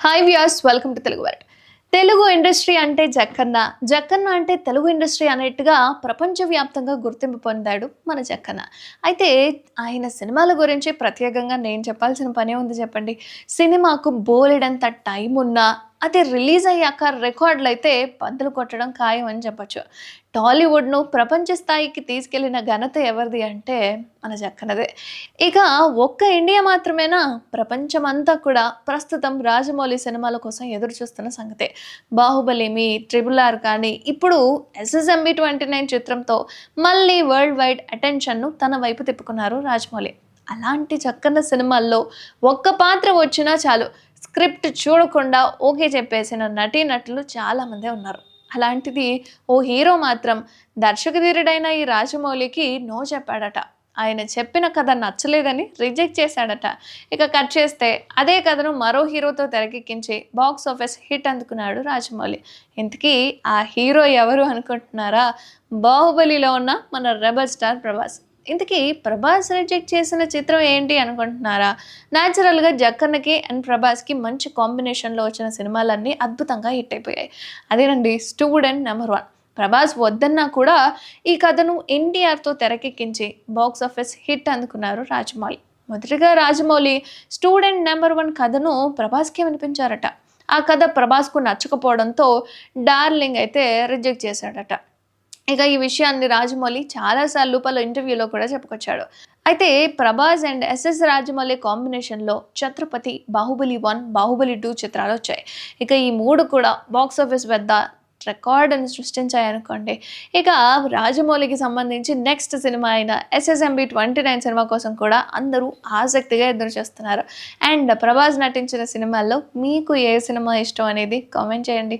Hi viewers welcome to Telugu world Telugu industry అంటే జక్కన్న జక్కన్న అంటే Telugu industry అనేట్టుగా ప్రపంచవ్యాప్తంగా గుర్తింపు పొందాడు మన జక్కన్న అయితే ఆయన సినిమాల గురించి ప్రత్యేకంగా నేను చెప్పాల్సిన పనే ఉంది చెప్పండి. సినిమాకు బోలెడంత టైం ఉన్నా అది రిలీజ్ అయ్యాక రికార్డులు అయితే పంతులు కొట్టడం ఖాయం అని చెప్పొచ్చు. టాలీవుడ్ను ప్రపంచ స్థాయికి తీసుకెళ్ళిన ఘనత ఎవరిది అంటే మన జక్కనదే. ఇక ఒక్క ఇండియా మాత్రమేనా? ప్రపంచమంతా కూడా ప్రస్తుతం రాజమౌళి సినిమాల కోసం ఎదురు చూస్తున్న సంగతే. బాహుబలి మీ ఆర్ కానీ ఇప్పుడు ఎస్ఎస్ఎంబి ట్వంటీ నైన్ చిత్రంతో మళ్ళీ వరల్డ్ వైడ్ అటెన్షన్ను తన వైపు తిప్పుకున్నారు రాజమౌళి. అలాంటి చక్కన సినిమాల్లో ఒక్క పాత్ర వచ్చినా చాలు. స్క్రిప్ట్ చూడకుండా ఓకే చెప్పేసిన నటీనటులు చాలామందే ఉన్నారు. అలాంటిది ఓ హీరో మాత్రం దర్శకధీరుడైన ఈ రాజమౌళికి నో చెప్పాడట. ఆయన చెప్పిన కథ నచ్చలేదని రిజెక్ట్ చేశాడట. ఇక కట్ చేస్తే అదే కథను మరో హీరోతో తెరకెక్కించి బాక్స్ ఆఫీస్ హిట్ అందుకున్నాడు రాజమౌళి. ఇంతకీ ఆ హీరో ఎవరు అనుకుంటున్నారా? బాహుబలిలో ఉన్న మన రెబల్ స్టార్ ప్రభాస్. ఇంతకీ ప్రభాస్ రిజెక్ట్ చేసిన చిత్రం ఏంటి అనుకుంటున్నారా? న్యాచురల్గా జక్కన్నకి అండ్ ప్రభాస్కి మంచి కాంబినేషన్లో వచ్చిన సినిమాలన్నీ అద్భుతంగా హిట్ అయిపోయాయి. అదేనండి స్టూడెంట్ నెంబర్ వన్ ప్రభాస్ వద్దన్నా కూడా ఈ కథను ఎన్టీఆర్తో తెరకెక్కించి బాక్స్ ఆఫీస్ హిట్ అందుకున్నారు రాజమౌళి. మొదటిగా రాజమౌళి స్టూడెంట్ నెంబర్ వన్ కథను ప్రభాస్కి వినిపించారట. ఆ కథ ప్రభాస్కు నచ్చకపోవడంతో డార్లింగ్ అయితే రిజెక్ట్ చేశాడట. ఇక ఈ విషయాన్ని రాజమౌళి చాలాసార్లు పలు ఇంటర్వ్యూలో కూడా చెప్పుకొచ్చాడు. అయితే ప్రభాస్ అండ్ ఎస్ఎస్ రాజమౌళి కాంబినేషన్లో ఛత్రపతి బాహుబలి వన్ బాహుబలి టూ చిత్రాలు వచ్చాయి. ఇక ఈ మూడు కూడా బాక్స్ ఆఫీస్ వద్ద రికార్డును సృష్టించాయనుకోండి ఇక రాజమౌళికి సంబంధించి నెక్స్ట్ సినిమా అయిన ఎస్ఎస్ఎంబి ట్వంటీ నైన్ సినిమా కోసం కూడా అందరూ ఆసక్తిగా ఎదురు చూస్తున్నారు. అండ్ ప్రభాస్ నటించిన సినిమాల్లో మీకు ఏ సినిమా ఇష్టం అనేది కామెంట్ చేయండి.